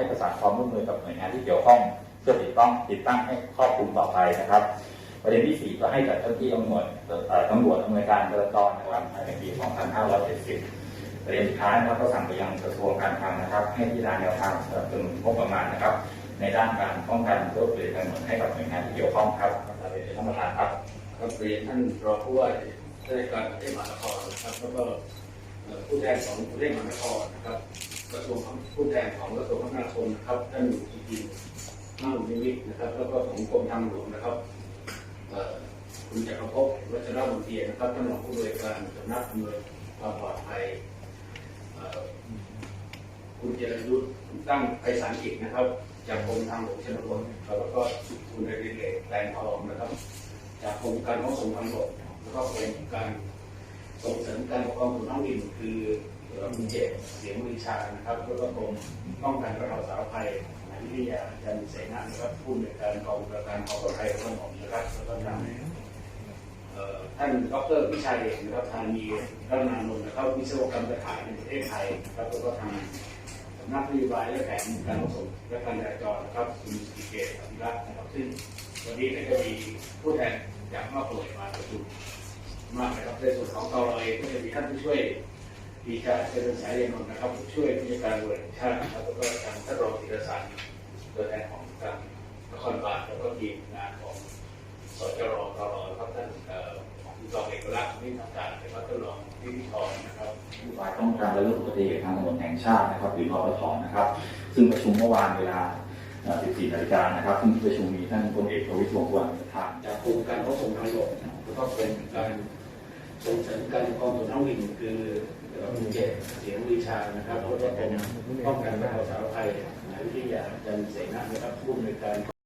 ให้ประสานความร่วมมือกับหน่วยงานที่เกี่ยวข้องเพื่อติดต้องติดตั้งให้ครอบคลุมต่อไปนะครับประเด็นที่สี่ก็ให้กับเจ้าหน้าที่ตำรวจเอ่อตำรวจอำนวยการจราจรนะครับในปี 2570 ประเด็นสุดท้ายนะครับก็สั่งไปยังกระทรวงการคลังนะครับ ให้พิจารณาแนวทางสนับสนุนงบประมาณนะครับ ในด้านการป้องกันโรคเรื้อนให้กับหน่วยงานที่เกี่ยวข้องครับท่านประธานครับครับเรียนท่านรองผู้ว่าราชการกรุงเทพมหานครนะครับแล้วก็ผู้แทนของกรุงเทพมหานครนะครับ ผู้แทนของกระทรวงคมนาคมนะครับท่านอีกินมั่งนิมิตนะครับ แล้วก็ของกรมทางหลวงนะครับคุณจักรภพวัชรบุญเทียนนะครับท่านรองผู้บริการสำนักอำนวยความปลอดภัยคุณเจริญยุทธตั้งไพศาลกิจนะครับ จากกรมทางหลวงชนบทแล้วก็คุณเดริเดชแปลงทองนะครับ จากโครงการขนส่งทางบกแล้วก็โครงการส่งเสริมการปกครองส่วนท้องถิ่นคือ เอ่อคุณเจตเสียงวิชานะครับแล้วก็กรมป้องกันและบรรเทาสาธารณภัยนายวิทยาจันทร์เสนานะครับผู้ในวยการกองประการควาปลอดภัยของระบบนะครับแล้วก็ทางเอ่อท่านดรวิชัยนะครับทางมีรัตนานนท์นะครับวิศวกรรมสถานในประเทศไทยนะครับแล้วก็ทางสำนักนโยบายและแผนการขนส่งและการจราจรนะครับคุณสุกเกตอภิรัตน์นะครับซึ่งวันนี้ก็จะมีผู้แทนจากมอบหน่วยมาประชุมมากนะครับในส่วนของตรเองก็จะมีท่านผู้ช่วย ดีชาเจริญสายเรียนนนท์นะครับผู้ช่วยผู้จัดการบริหารชาตินะครับแล้วก็ทางท่านรองธีรศักดิ์ตัวแทนของทางนครบาลแล้วก็ทีมงานของสจรตรครับท่านเอ่อคุณรองเอกลักษณ์นิทางการนะครับท่านรองวิวิทรนะครับนโยบายป้องกันและลดอุบัติเหตุทางถนนแห่งชาตินะครับหรือพปทนะครับ ซึ่งประชุมเมื่อวานเวลาเอ่อ14นาฬิกานะครับซึ่งที่ประชุมมีท่านพลเอกประวิตรวงษ์สุวรรณประธานจากโครงการขนส่งทางบกแล้วก็เป็นการส่งเสริมการปกครองส่วนท้องถิ่นคือ เอ่อคุณเจตเสียงวิชานะครับแล้วก็เป็นป้องกันและบรรเทาสาธารณภัยนายวิทยาจันทร์เสนานะครับผู้อำนวยการ